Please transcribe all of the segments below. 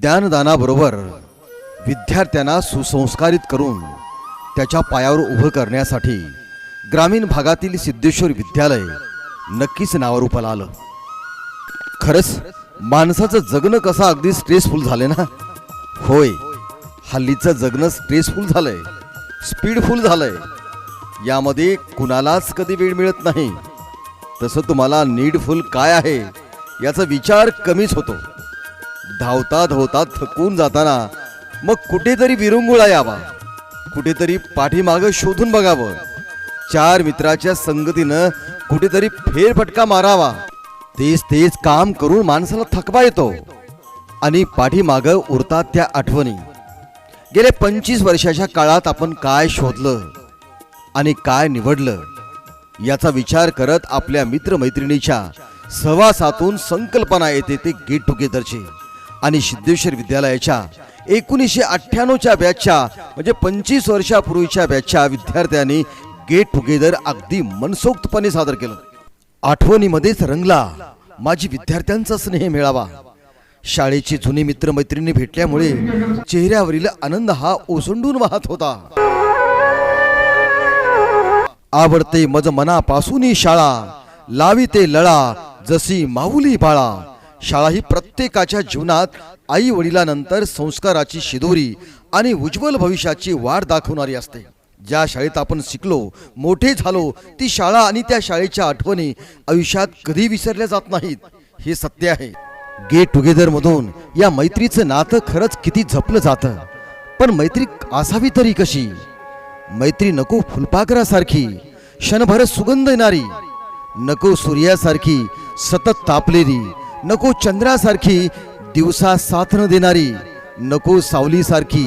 ज्ञानदानाबरोबर विद्यार्थ्यांना सुसंस्कारित करून त्याच्या पायावर उभं करण्यासाठी ग्रामीण भागातील सिद्धेश्वर विद्यालय नक्कीच नावारूपाला आलं. खरंच माणसाचं जगणं कसं अगदी स्ट्रेसफुल झालंय ना? होय हल्लीचं जगणं स्ट्रेसफुल झालंय स्पीडफुल झालंय. यामध्ये कुणालाच कधी वेळ मिळत नाही. तसं तुम्हाला नीडफुल काय आहे याचा विचार कमीच होतो. धावता धावता थकून जाताना मग कुठेतरी विरंगुळा यावा. कुठेतरी पाठीमागं शोधून बघावं. चार मित्राच्या संगतीनं कुठेतरी फेरफटका मारावा. तेच तेच काम करून माणसाला थकवा येतो. आणि पाठीमागं उरतात त्या आठवणी. गेल्या पंचवीस वर्षाच्या काळात आपण काय शोधलं आणि काय निवडलं याचा विचार करत आपल्या मित्रमैत्रिणीच्या सहवासातून संकल्पना येते ते गेट टुगेदरची आणि सिद्धेश्वर विद्यालयाच्या एकोणीसशे अठ्ठ्याण्णवच्या बॅचच्या म्हणजे पंचवीस वर्षापूर्वीच्या बॅचच्या विद्यार्थ्यांनी गेट टुगेदर अगदी मनसोक्तपणे सादर केलं. आठवणीमध्येच रंगला. माझी विद्यार्थ्यांचा स्नेह मिळावा. शाळेची जुनी मित्रमैत्रिणी भेटल्यामुळे चेहऱ्यावरील आनंद हा ओसंडून वाहत होता. आवडते मज मनापासूनही शाळा लावी ते लळा जशी माऊली बाळा. शाळा ही प्रत्येकाच्या जीवनात आई वडिलांनंतर संस्काराची शिदोरी आणि उज्ज्वल भविष्याची वाढ दाखवणारी असते. ज्या शाळेत आपण शिकलो मोठे झालो ती शाळा आणि त्या शाळेच्या आठवणी आयुष्यात कधी विसरल्या जात नाहीत. हे सत्य आहे. गेट टुगेदर मधून या मैत्रीचं नातं खरंच किती जपलं जातं. पण मैत्री असावी तरी कशी? मैत्री नको फुलपाखरासारखी क्षणभर सुगंध येणारी नको सूर्यासारखी सतत तापलेली नको चंद्रासारखी दिवसा साथ न देणारी नको सावलीसारखी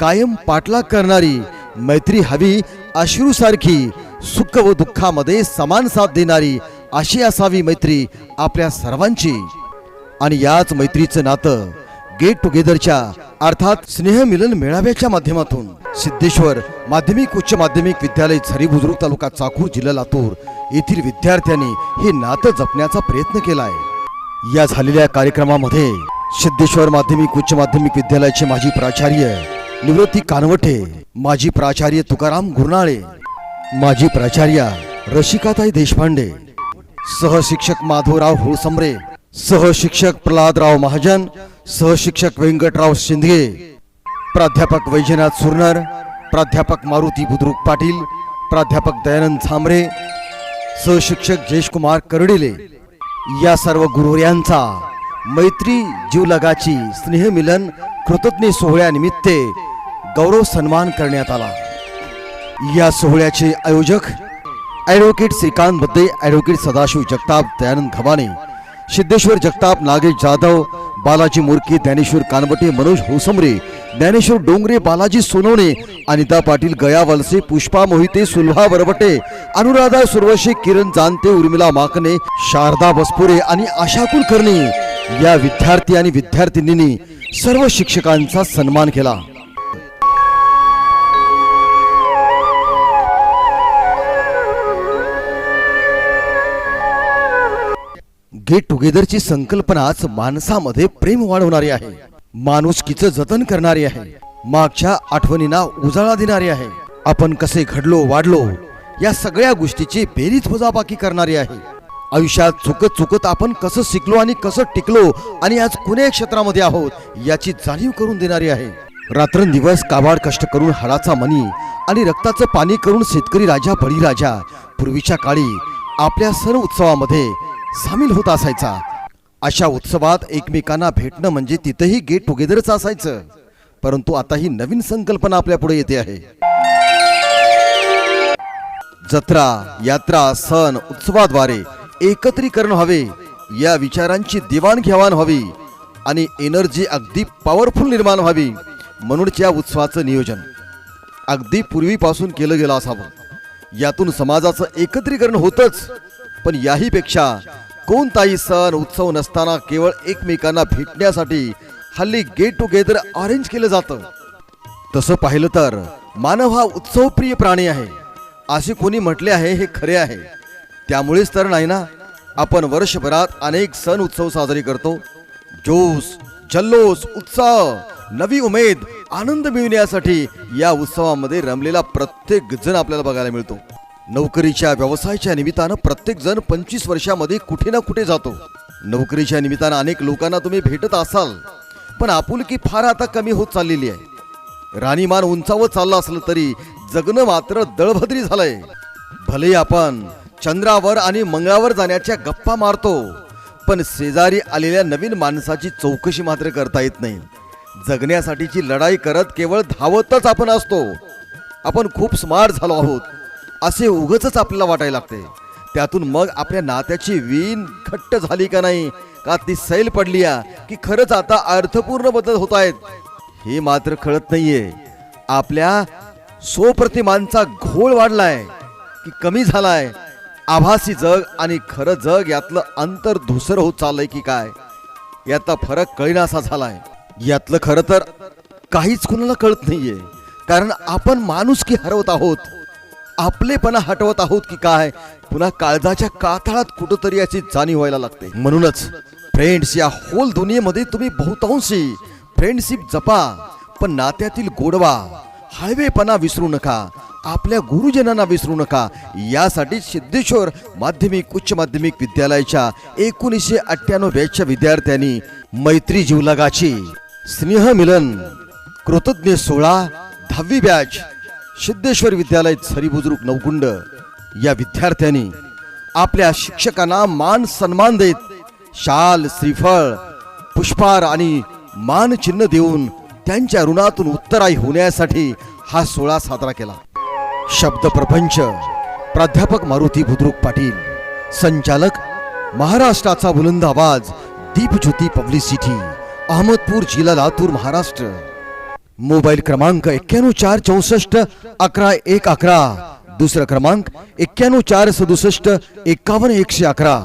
कायम पाठलाग करणारी मैत्री हवी अश्रूसारखी सुख व दुःखामध्ये समान साथ देणारी अशी असावी मैत्री आपल्या सर्वांची. आणि याच मैत्रीचं नातं गेट टुगेदरच्या अर्थात स्नेहमिलन मेळाव्याच्या माध्यमातून सिद्धेश्वर माध्यमिक उच्च माध्यमिक विद्यालय झरी बुजुर्ग तालुका चाकूर जिल्हा लातूर येथील विद्यार्थ्यांनी हे नातं जपण्याचा प्रयत्न केलाय. या झालेल्या कार्यक्रमामध्ये सिद्धेश्वर माध्यमिक उच्च माध्यमिक विद्यालयाचे माजी प्राचार्य निवृत्ती कानवटे माजी प्राचार्य तुकाराम गुरनाळे माजी प्राचार्या रशिकाताई देशपांडे सहशिक्षक माधवराव होळसंबरे सहशिक्षक प्रल्हादराव महाजन सहशिक्षक व्यंकटराव शिंदे प्राध्यापक वैजनाथ सुरनर प्राध्यापक मारुती बुद्रुक पाटील प्राध्यापक दयानंद झांबरे सहशिक्षक जयेशकुमार करडेले या सर्व गुरुवर्यांचा मैत्री जीवलगाची स्नेहमिलन कृतज्ञ सोहळ्यानिमित्ते गौरव सन्मान करण्यात आला. या सोहळ्याचे आयोजक ॲडव्होकेट श्रीकांत बद्दे ॲडव्होकेट सदाशिव जगताप दयानंद घबाने सिद्धेश्वर जगताप नागेश जाधव बालाजी मुरके ज्ञानेश्वर कानवटे मनोज होसमरे ज्ञानेश्वर डोंगरे बालाजी सोनवणे अनिता पाटील गया वलसे पुष्पा मोहिते सुलभा बरबटे अनुराधा सुरवशे किरण जानते उर्मिला माकने शारदा बसपुरे आणि आशा कुलकर्णी या विद्यार्थी आणि विद्यार्थिनींनी सर्व शिक्षकांचा सन्मान केला. गेट टुगेदरची संकल्पनाच माणसामध्ये प्रेम वाढवणारी आहे. माणुसकीचं जतन करणारी आहे. मागच्या आठवणींना उजाळा देणारी आहे. आपण कसे घडलो वाढलो या सगळ्या गोष्टीची बेरीज वजाबाकी करणारी आहे. आयुष्यात चुकत चुकत आपण कसं शिकलो आणि कसं टिकलो आणि आज कुण्या क्षेत्रामध्ये आहोत याची जाणीव करून देणारी आहे. रात्रंदिवस काबाड कष्ट करून हाडाचा मनी आणि रक्ताचं पाणी करून शेतकरी राजा बळीराजा पूर्वीच्या काळी आपल्या सण उत्सवामध्ये सामील होत असायचा. अशा उत्सवात एकमेकांना भेटणं म्हणजे तिथंही गेट टुगेदरच असायचं. परंतु आता ही नवीन संकल्पना आपल्या पुढे येते आहे. जत्रा यात्रा सण उत्सवाद्वारे एकत्रीकरण व्हावे या विचारांची देवाणघेवाण व्हावी आणि एनर्जी अगदी पॉवरफुल निर्माण व्हावी म्हणूनच या उत्सवाचं नियोजन अगदी पूर्वीपासून केलं गेलं असावं. यातून समाजाचं एकत्रीकरण होतच पण याहीपेक्षा कोणताही सण उत्सव नसताना केवळ एकमेकांना भेटण्यासाठी हल्ली गेट टुगेदर अरेंज केलं जातं. तसं पाहिलं तर मानव हा उत्सवप्रिय प्राणी आहे. असे कोणी म्हटले आहे हे खरे आहे. त्यामुळेच तर नाही ना? आपण वर्षभरात अनेक सण उत्सव साजरे करतो. जोश जल्लोष उत्साह नवी उमेद आनंद मिळवण्यासाठी या उत्सवामध्ये रमलेला प्रत्येक जण आपल्याला बघायला मिळतो. नोकरीच्या व्यवसायाच्या निमित्तानं प्रत्येक जण पंचवीस वर्षामध्ये कुठे ना कुठे जातो. नोकरीच्या निमित्तानं अनेक लोकांना तुम्ही भेटत असाल पण आपुलकी फार आता कमी होत चाललेली आहे. राणीमान उंचावत चाललं असलं तरी जगणं मात्र दळभद्री झालंय. भले आपण चंद्रावर आणि मंगळावर जाण्याच्या गप्पा मारतो पण शेजारी आलेल्या नवीन माणसाची चौकशी मात्र करता येत नाही. जगण्यासाठीची लढाई करत केवळ धावतच आपण असतो. आपण खूप स्मार्ट झालो आहोत. असे उगच आपल्याला वाटायला लागते. त्यातून मग आपल्या नात्याची वीण घट्ट झाली का नाही का ती सैल पडली की खरंच आता अर्थपूर्ण बदल होत आहेत हे मात्र कळत नाहीये. आपल्या स्वप्रतिमांचा घोळ वाढलाय की कमी झालाय. आभासी जग आणि खरं जग यातलं अंतर धुसर होत चाललंय की काय? यातला फरक कळीनासा झालाय. यातलं खरं तर काहीच कुणाला कळत नाहीये. कारण आपण माणुसकी हरवत आहोत. आपलेपणा हटवत आहोत की काय? पुन्हा काळजाच्या कातळात कुठंतरी याची जाणीव व्हायला लागते. म्हणूनच फ्रेंड्स या होल दुनियेमध्ये तुम्ही बहुतांशी फ्रेंडशिप जपा पण नात्यातील गोडवा हळवेपणा विसरू नका आपल्या गुरुजनांना विसरू नका. यासाठी सिद्धेश्वर माध्यमिक उच्च माध्यमिक विद्यालयाच्या एकोणीसशे अठ्ठ्याण्णव बॅचच्या विद्यार्थ्यांनी मैत्री जीवलगाची स्नेह मिलन कृतज्ञ सोहळा दहावी बॅच सिद्धेश्वर विद्यालय सरी बुजुर्ग नवकुंड. या विद्यार्थ्यांनी आपल्या शिक्षकांना मान सन्मान देत शाल श्रीफळ पुष्पार आणि मानचिन्ह देऊन त्यांच्या ऋणातून उत्तराई होण्यासाठी हा सोहळा साजरा केला. शब्द प्रपंच प्राध्यापक मारुती बुद्रुक पाटील संचालक महाराष्ट्राचा बुलंद आवाज दीपज्योती पब्लिसिटी अहमदपूर जिल्हा लातूर महाराष्ट्र. मोबाईल क्रमांक एक्क्याण्णव चार चौसष्ट अकरा एक अकरा. दुसरा क्रमांक एक्क्याण्णव चार सदुसष्ट एकावन्न एकशे अकरा.